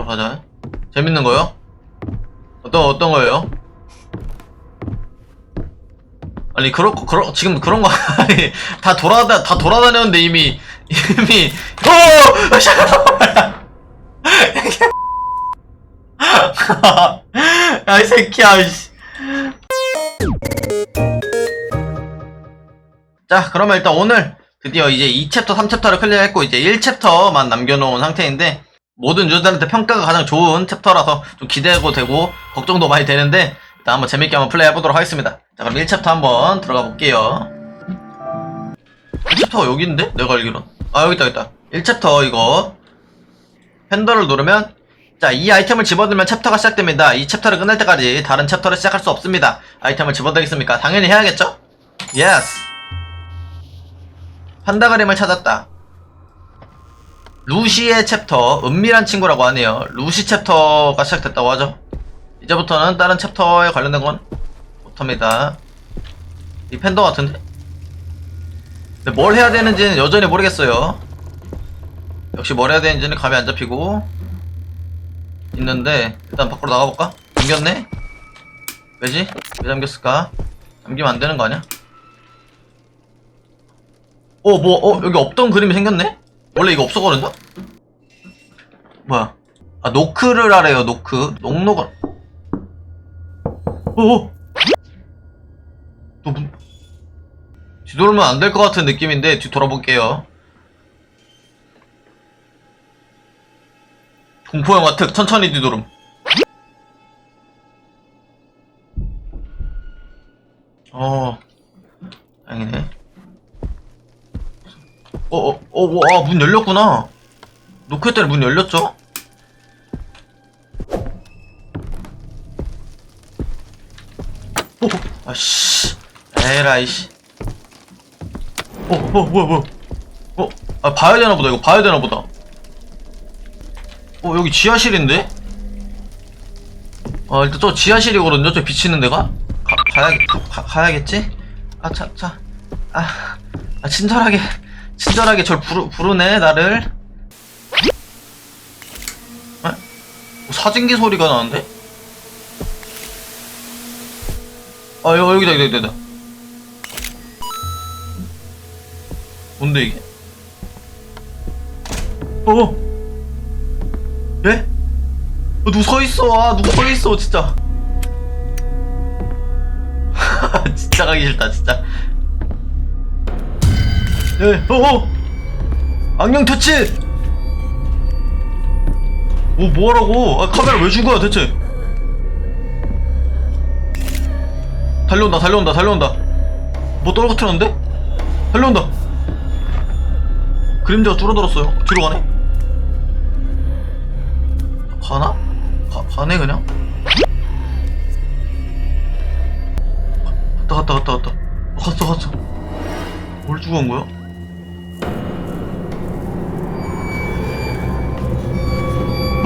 또 가자. 재밌는 거요? 어떤 어떤 거예요? 아니 그렇 그러 지금 그런 거 아니 다 돌아다 다 돌아다녔는데 이미 이미 오 잠깐만 야이 새끼야 이씨. 자 그러면 일단 오늘 드디어 이제 2챕터 3챕터를 클리어했고 이제 1챕터만 남겨놓은 상태인데 모든 유저들한테 평가가 가장 좋은 챕터라서 좀 기대고 되고 걱정도 많이 되는데 일단 한번 재밌게 한번 플레이 해보도록 하겠습니다 자 그럼 1챕터 한번 들어가 볼게요 1챕터가 여기인데? 내가 알기론 아 여기 있다 여기 있다 1챕터 이거 핸들을 누르면 자, 이 아이템을 집어들면 챕터가 시작됩니다. 이 챕터를 끝날 때까지 다른 챕터를 시작할 수 없습니다. 아이템을 집어들겠습니까? 당연히 해야겠죠? 예스! 판다 그림을 찾았다. 루시의 챕터, 은밀한 친구라고 하네요. 루시 챕터가 시작됐다고 하죠. 이제부터는 다른 챕터에 관련된 건 못합니다. 이 팬더 같은데? 근데 뭘 해야 되는지는 여전히 모르겠어요. 역시 뭘 해야 되는지는 감이 안 잡히고 있는데 일단 밖으로 나가볼까? 잠겼네? 왜지? 왜 잠겼을까? 잠기면 안 되는 거 아니야? 어, 뭐, 어, 여기 없던 그림이 생겼네? 원래 이거 없었거든요? 뭐야? 아, 노크를 하래요, 노크. 녹록을. 어, 어! 너, 문... 뒤돌면 안 될 것 같은 느낌인데, 뒤 돌아볼게요. 공포영화 특, 천천히 뒤돌음. 어, 다행이네. 어, 어, 어, 어, 아, 문 열렸구나. 노크했더니 문 열렸죠? 오, 아씨, 에라이 씨. 어, 어, 뭐야, 뭐야. 어, 아, 봐야 되나 보다, 이거 봐야 되나 보다. 어, 여기 지하실인데? 어, 일단 저 지하실이거든요, 저 비치는 데가? 가, 가야, 가, 가야겠지? 아, 차, 차. 아, 아, 친절하게, 친절하게 절 부르, 부르네, 나를. 에? 어, 사진기 소리가 나는데? 아, 여, 여기다, 여기다, 여기다. 뭔데, 이게? 어? 예? 어, 누구 서 있어? 아, 누구 서 있어, 진짜. 진짜 가기 싫다, 진짜. 예, 어, 어! 악령 터치! 오, 뭐하라고? 아, 카메라 왜 준 거야, 대체? 달려온다, 달려온다, 달려온다. 뭐 떨어뜨렸는데? 달려온다. 그림자가 줄어들었어요. 뒤로 가네? 가나? 가, 가네 그냥? 갔다 갔다 갔다 갔다 어, 갔어 갔어 뭘 주고 간 거야?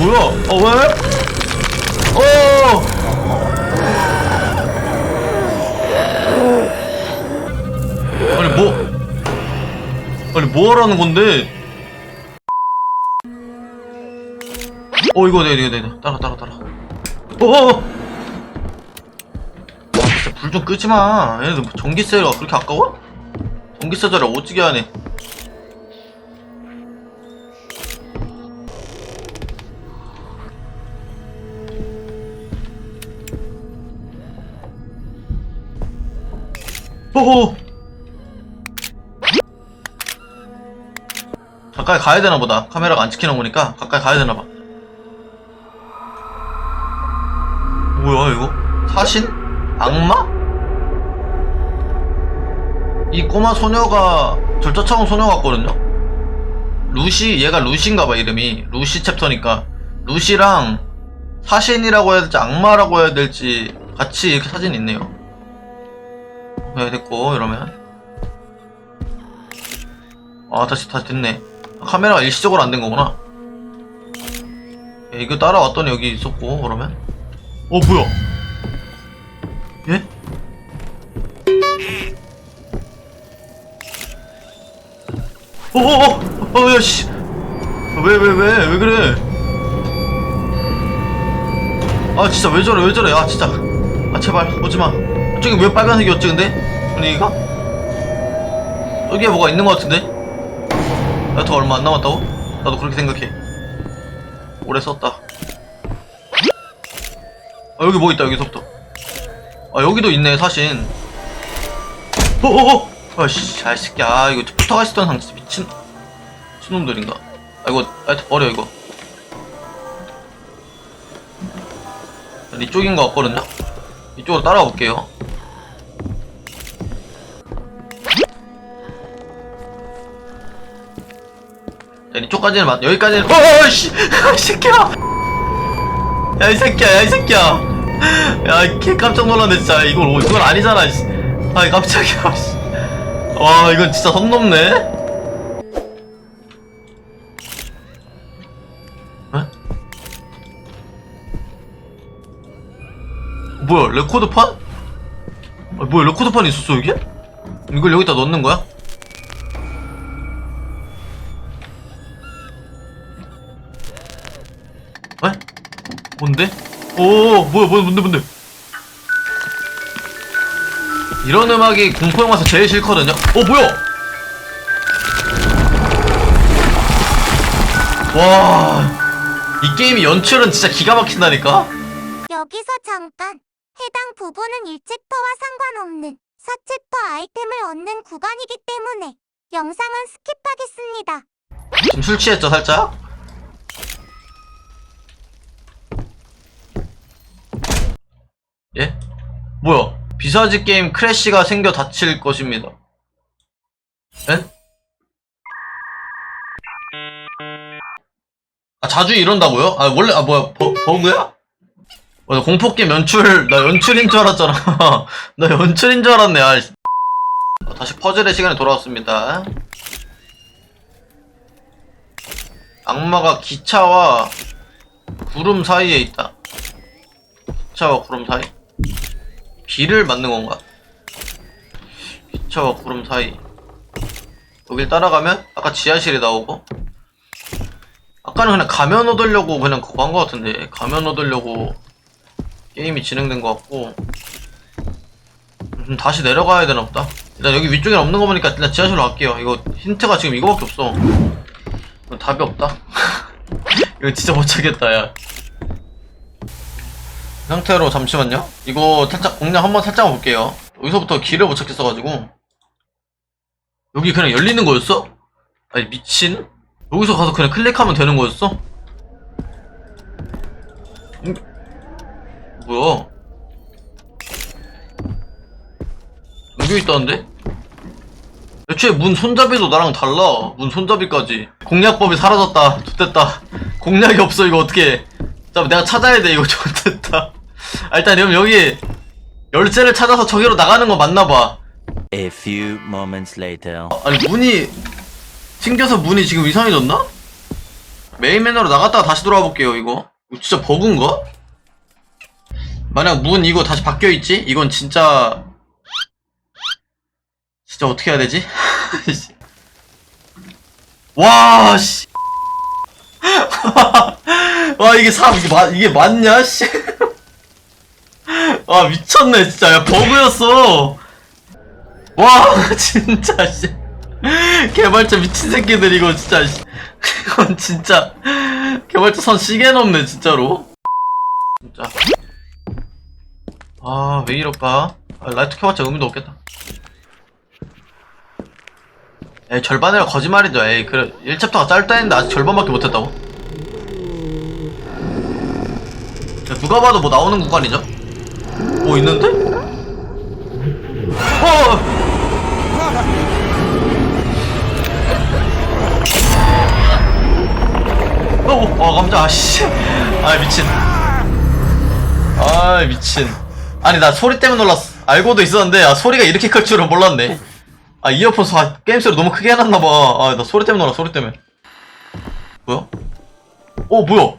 뭐야? 어 왜? 어! 아니 뭐 아니 뭐 하라는 건데? 어 이거 네, 네, 네, 네. 따라 따라 따라. 어어 아 진짜 불 좀 끄지 마. 얘네들 뭐 전기세가 그렇게 아까워? 전기세 자리 오지게 하네 어어 가까이 가야 되나 보다 카메라가 안 찍히는 거니까 가까이 가야 되나 봐 뭐야 이거? 사신? 악마? 이 꼬마 소녀가 절 쫓아온 소녀 같거든요? 루시 얘가 루시인가봐 이름이 루시 챕터니까 루시랑 사신이라고 해야 될지 악마라고 해야 될지 같이 이렇게 사진이 있네요 네 됐고 이러면. 아 다시 다시 됐네. 카메라가 일시적으로 안 된 거구나. 야, 이거 따라왔더니 여기 있었고 그러면. 어 뭐야? 예? 어어어 어야씨. 왜 왜 왜 왜 그래? 아 진짜 왜 저래 왜 저래? 아 진짜. 아 제발 오지마 저기 왜 빨간색이었지 근데? 분위기가? 여기에 뭐가 있는 것 같은데? 나더 얼마 안 남았다고? 나도 그렇게 생각해. 오래 썼다. 아 여기 뭐 있다 여기서부터? 아 여기도 있네 사신 어어어! 아씨 잘 새끼야. 아, 이거 붙어가 있었던 상 진짜 미친. 미친놈들인가? 아 이거 하여튼 버려 이거. 이쪽인 것 같거든요? 이쪽으로 따라가 볼게요 자, 이쪽까지는 맞 여기까지는 어어씨 이 새끼야 야 이 새끼야 야 이 새끼야 야개 깜짝 놀랐네 진짜 이걸 오- 이건 아니잖아 씨. 아 깜짝이야 씨. 와 이건 진짜 선 넘네 어? 뭐야 레코드판? 아, 뭐야 레코드판이 있었어 여기? 이걸 여기다 넣는 거야? 뭔데? 오 뭐야 뭐야 뭔데 뭔데 이런 음악이 공포 영화에서 제일 싫거든요 어 뭐야 와 이 게임이 연출은 진짜 기가 막힌다니까 여기서 잠깐. 해당 부분은 1챕터와 상관없는 4챕터 아이템을 얻는 구간이기 때문에 영상은 스킵하겠습니다. 지금 술 취했죠 살짝? 예? 뭐야 비사지 게임 크래시가 생겨 다칠 것입니다 예? 아 자주 이런다고요? 아 원래 아 뭐야 버, 버그야? 어, 나 공포게임 연출 나 연출인 줄 알았잖아 나 연출인 줄 알았네 아, 씨. 어, 다시 퍼즐의 시간에 돌아왔습니다 악마가 기차와 구름 사이에 있다. 기차와 구름 사이? 비를 맞는 건가? 기차와 구름 사이. 여길 따라가면 아까 지하실이 나오고 아까는 그냥 가면 얻으려고 그냥 그거 한것 같은데 가면 얻으려고 게임이 진행된 것 같고 좀 다시 내려가야 되나 보다 일단 여기 위쪽에 없는 거 보니까 일단 지하실로 갈게요 이거 힌트가 지금 이거밖에 없어 답이 없다. 이거 진짜 못 찾겠다, 야. 이 상태로 잠시만요. 이거 살짝 공략 한번 살짝 볼게요. 여기서부터 길을 못 찾겠어가지고. 여기 그냥 열리는 거였어? 아니, 미친? 여기서 가서 그냥 클릭하면 되는 거였어? 음, 뭐야? 여기 있다는데? 애초에 문 손잡이도 나랑 달라. 문 손잡이까지. 공략법이 사라졌다. 좋됐다. 공략이 없어, 이거 어떻게. 자, 내가 찾아야 돼, 이거 좋됐다. 아, 일단, 그럼 여기, 열쇠를 찾아서 저기로 나가는 거 맞나 봐. A few moments later. 아니, 문이, 튕겨서 문이 지금 이상해졌나? 메인 맨으로 나갔다가 다시 돌아와 볼게요, 이거. 이거 진짜 버그인가? 만약 문 이거 다시 바뀌어 있지? 이건 진짜, 진짜 어떻게 해야 되지? 와, 씨. 와, 이게 사, 이게 맞, 이게 맞냐, 씨. 아, 미쳤네, 진짜. 야, 버그였어. 와, 진짜, 씨. 개발자 미친 새끼들, 이거 진짜, 씨. 이건 진짜. 개발자 선 시계 넘네, 진짜로. 진짜. 아, 왜 이럴까? 아, 라이트 켜봤자 의미도 없겠다. 에이 절반이라 거짓말이죠 에이 그래 1챕터가 짧다 했는데 아직 절반밖에 못했다고? 야, 누가 봐도 뭐 나오는 구간이죠? 뭐 있는데? 어! 어 깜짝 아씨 아 미친 아 미친 아니 나 소리 때문에 놀랐어 알고도 있었는데 아 소리가 이렇게 클 줄은 몰랐네 아 이어폰 소 게임 소리 너무 크게 해놨나 봐 아 나 소리 때문에 놀라 소리 때문에 뭐야? 어 뭐야?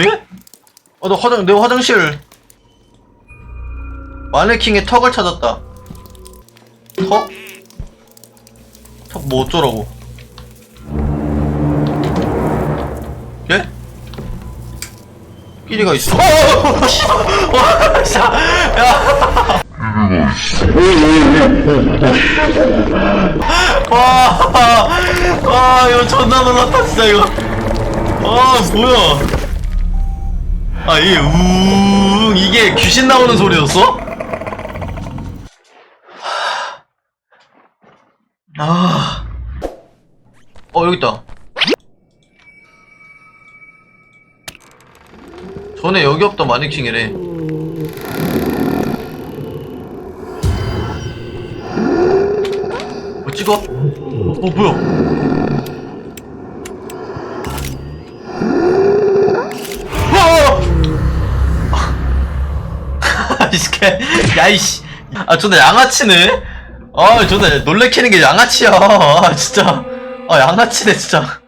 예? 어 나 화장 내 화장실 마네킹의 턱을 찾았다 턱? 턱 뭐 어쩌라고 예? 끼리가 있어. 어, 어, 어, 씨발. 와, 씨, 야. 와, 와, 이거 존나 놀랐다, 진짜, 이거. 아, 뭐야. 아, 이게, 우, 이게 귀신 나오는 소리였어? 아. 어, 여기 있다. 전에 여기 없던 마네킹이래. 뭐 찍어? 어, 뭐야? 야이씨. 아, 존나 양아치네? 아, 존나 놀래키는 게 양아치야. 아, 진짜. 아, 양아치네, 진짜.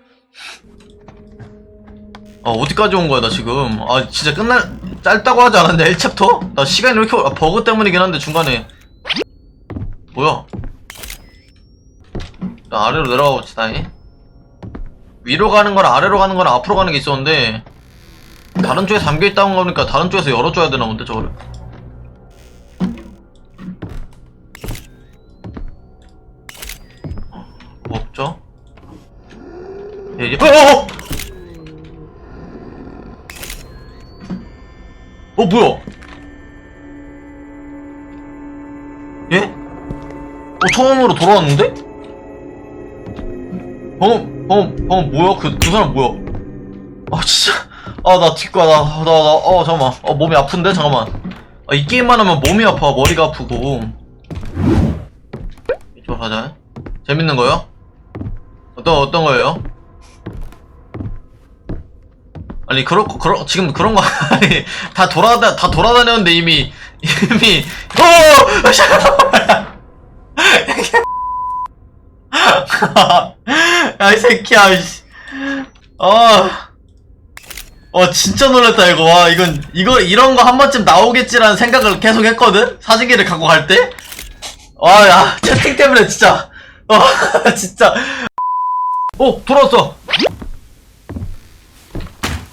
아, 어디까지 온 거야, 나 지금. 아, 진짜 끝날, 짧다고 하지 않았냐, 1챕터? 나 시간이 왜 이렇게, 아, 버그 때문이긴 한데, 중간에. 뭐야? 나 아래로 내려가 봅시다, 이. 위로 가는 거랑 아래로 가는 거랑 앞으로 가는 게 있었는데, 다른 쪽에 잠겨있다는 거니까 다른 쪽에서 열어줘야 되나 본데, 저거를. 뭐 없죠? 예, 예. 어, 어, 어! 어 뭐야? 예? 어 처음으로 돌아왔는데? 방금 방금 방금 뭐야? 그 그 사람 뭐야? 아 진짜 아 나 뒷과 나 나 나 어 잠깐만 어 몸이 아픈데 잠깐만 아 이 게임만 하면 몸이 아파 머리가 아프고 이쪽 가자 재밌는 거요? 어떤 어떤 거예요? 아니 그렇 그러 지금 그런 거 아니 다 돌아다 다 돌아다녔는데 이미 이미 어 잠깐만 야이 새끼야 이씨 아 어, 진짜 놀랐다, 이거. 와, 이건, 이거, 이런 거 한 번쯤 나오겠지라는 생각을 계속 했거든? 사진기를 갖고 갈 때? 와, 야, 채팅 때문에 진짜. 어, 진짜. 어, 돌아왔어!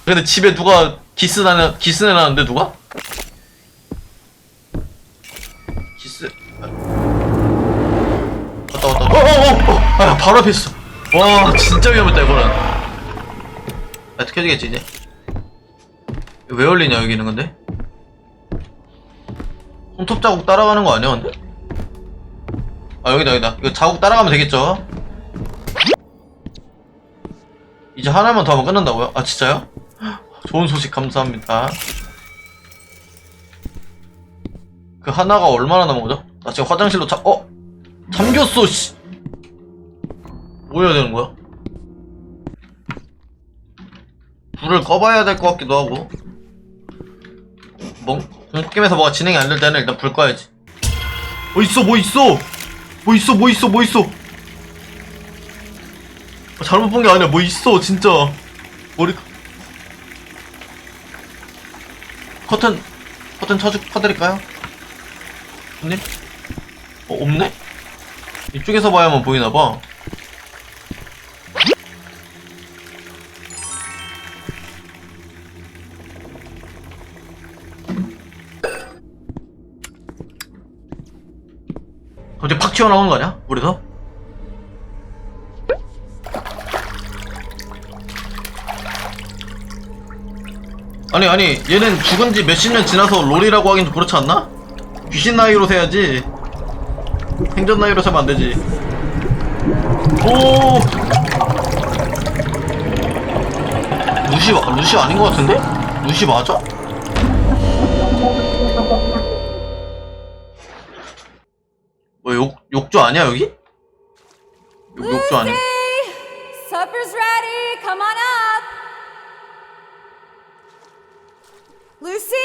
근데 집에 누가 기스 나는 기스 내놨는데 누가? 기스 왔다 왔다 어어어 아 바로 앞에 있어 와 진짜 위험했다 이거는 아 켜지겠지 이제 왜 올리냐 여기는 근데 손톱 자국 따라가는 거 아니야 근데? 아 여기다 여기다 이거 자국 따라가면 되겠죠? 이제 하나만 더 하면 끝난다고요? 아 진짜요? 좋은 소식 감사합니다. 그 하나가 얼마나 남은 거죠? 나 지금 화장실로 참, 어? 잠겼어, 씨! 뭐 해야 되는 거야? 불을 꺼봐야 될 것 같기도 하고. 뭐, 게임에서 뭐가 진행이 안 될 때는 일단 불 꺼야지. 뭐 있어, 뭐 있어! 뭐 있어, 뭐 있어, 뭐 있어! 아, 잘못 본 게 아니야, 뭐 있어, 진짜. 머리, 커튼 커튼 쳐주 쳐드릴까요? 손님? 어 없네? 이쪽에서 봐야만 보이나봐. 갑자기 팍 튀어나오는 거 아니야? 물에서? 아니 아니 얘는 죽은 지 몇십 년 지나서 롤이라고 하긴 좀 그렇지 않나? 귀신 나이로 세야지 생전 나이로 세면 안 되지 오 루시 마- 루시 아닌 것 같은데? 루시 맞아? 뭐 욕, 욕조 아니야 여기? 욕, 욕조 아니야 Supper's ready. Come on up. Lucy?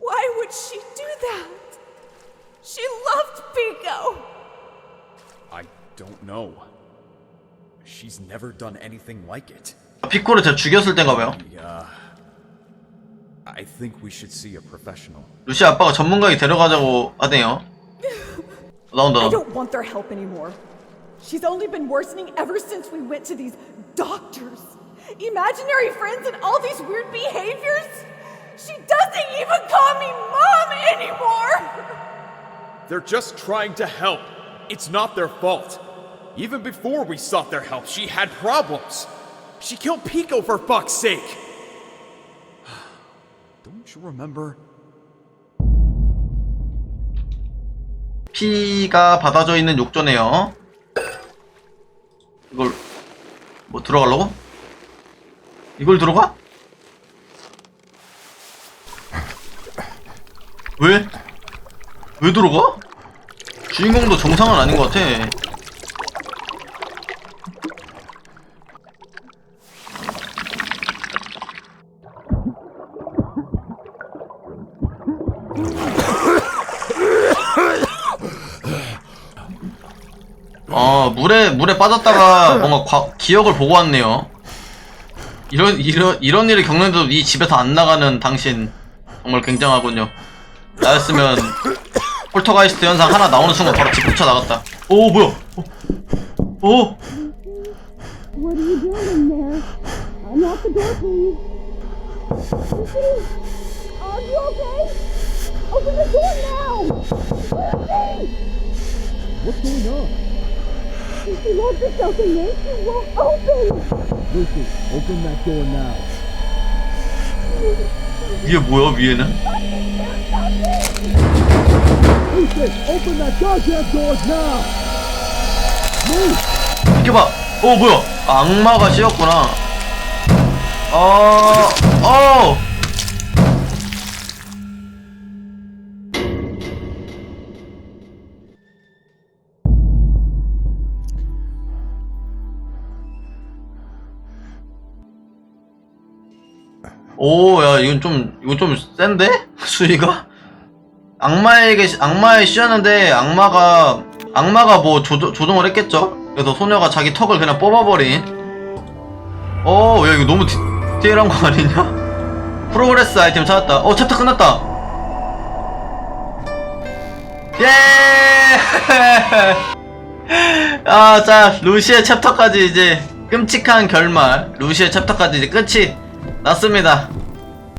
Why would she do that? She loved Pico. I don't know. She's never done anything like it. 피코를 제가 죽였을 때인가 봐요. Yeah. I think we should see a professional. 루시 아빠가 전문가에게 데려가자고 하네요. 나온다. I 나온다. don't want their help anymore. She's only been worsening ever since we went to these doctors. Imaginary friends and all these weird behaviors. She doesn't even call me mom anymore. They're just trying to help. It's not their fault. Even before we sought their help, she had problems. She killed Pico for fuck's sake. Don't you remember? 피가 받아져 있는 욕조네요. 이걸 뭐 들어가려고? 이걸 들어가? 왜? 왜 들어가? 주인공도 정상은 아닌 것 같아. 어 물에 물에 빠졌다가 뭔가 과- 기억을 보고 왔네요. 이런 이런 이런 일을 겪는데도 이 집에서 안 나가는 당신 정말 굉장하군요. 나였으면 폴터가이스트 현상 하나 나오는 순간 바로 집 붙여 나갔다. 오 뭐야? 오, 오. What are you doing in there? Unlock the door, please. Are you okay? Open the door now! What's going on? Lucy, lock yourself in there. She won't open! Lucy, open that door now. 위에 뭐야 위에는? Lucy, open that goddamn door now! 이렇게 봐. 어 뭐야? 악마가 씌었구나. 어, 어. 오, 야, 이건 좀, 이건 좀 센데? 수위가? 악마에게, 악마에 씌었는데, 악마가, 악마가 뭐 조조, 조종을 했겠죠? 그래서 소녀가 자기 턱을 그냥 뽑아버린. 어, 야, 이거 너무 디, 디테일한 거 아니냐? 프로그레스 아이템 찾았다. 어, 챕터 끝났다. 예! 아, 자, 루시의 챕터까지 이제 끔찍한 결말, 루시의 챕터까지 이제 끝이 났습니다.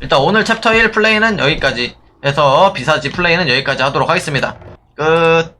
일단 오늘 챕터 1 플레이는 여기까지 해서 비사지 플레이는 여기까지 하도록 하겠습니다. 끝.